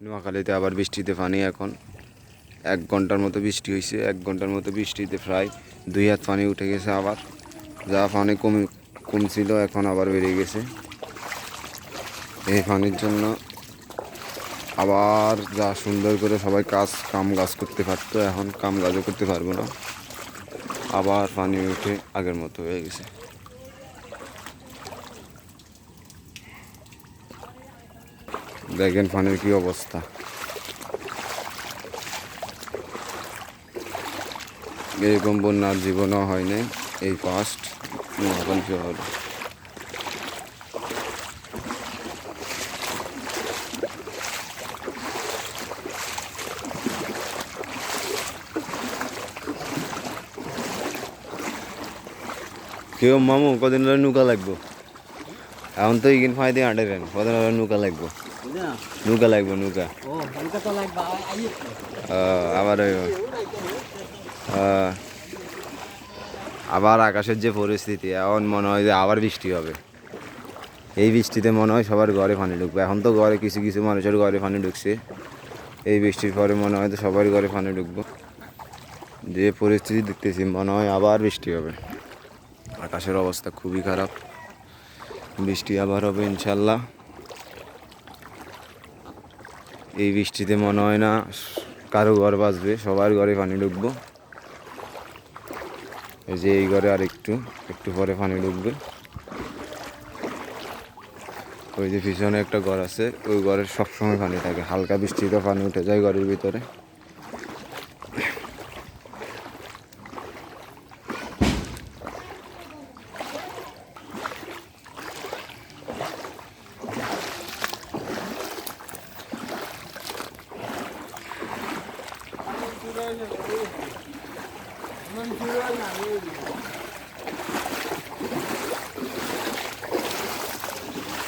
নোয়াখালীতে আবার বৃষ্টিতে পানি এখন। এক ঘণ্টার মতো বৃষ্টি হয়েছে এক ঘণ্টার মতো বৃষ্টিতে প্রায় দুই হাত পানি উঠে গেছে আবার। যা পানি কমে, কমছিল, এখন আবার বেড়ে গেছে। এই পানির জন্য আবার যা সুন্দর করে সবাই কাজ, কাম কাজ করতে পারতো, এখন কাম কাজও করতে পারব না। আবার পানি উঠে আগের মতো হয়ে গেছে। দেখেন পানির কি অবস্থা। এরকম বন্যার জীবনও হয়নি এই ফার্স্ট শহরে কেউ মামু, কদিন নৌকা লাগবো? এখন তো ইগিন ফাই দিয়ে আঁটেন হলে নৌকা লাগবো। নৌকা লাগবো, নৌকা। আবার আবার আকাশের যে পরিস্থিতি, এখন মনে হয় যে আবার বৃষ্টি হবে। এই বৃষ্টিতে মনে হয় সবার ঘরে পানি ঢুকবে। এখন তো ঘরে কিছু কিছু মানুষের ঘরে পানি ঢুকছে। এই বৃষ্টির পরে মনে হয় তো সবার ঘরে পানি ঢুকবো। যে পরিস্থিতি দেখতেছি, মনে হয় আবার বৃষ্টি হবে। আকাশের অবস্থা খুবই খারাপ। বৃষ্টি আবার হবে ইনশাল্লাহ। এই বৃষ্টিতে মনে হয় না কারও ঘর বাঁচবে, সবার ঘরে পানি ঢুকবো। এই যে এই ঘরে আর একটু একটু পরে পানি ঢুকবে। ওই যে পিছনে একটা ঘর আছে, ওই ঘরের সবসময় পানি থাকে, হালকা বৃষ্টিতে পানি উঠে যায় ঘরের ভিতরে।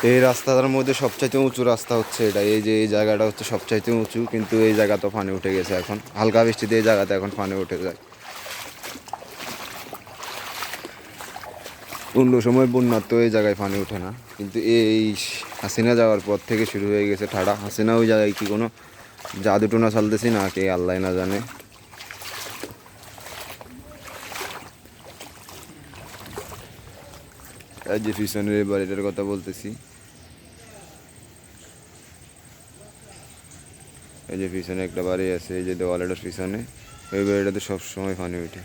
এই রাস্তাটার মধ্যে সবচাইতে উঁচু রাস্তা হচ্ছে এটা। এই যে এই জায়গাটা হচ্ছে সবচাইতে উঁচু, কিন্তু এই জায়গা তো পানি উঠে গেছে এখন। হালকা বৃষ্টিতে এই জায়গাতে এখন পানি উঠে যায়। অন্য সময় বন্যার তো এই জায়গায় পানি ওঠে না। কিন্তু এই হাসিনা যাওয়ার পর থেকে শুরু হয়ে গেছে ঠাড়া। হাসিনা ওই জায়গায় কি কোনো জাদু টোনা চালতেছি না কে আল্লাহ না জানে। এই যে পিছনের এই বাড়িটার কথা বলতেছি। এই যে পিছনে একটা বাড়ি আছে, এই যে দেওয়ালেটার পিছনে ওই বাড়িটাতে সবসময় পানি ওঠে।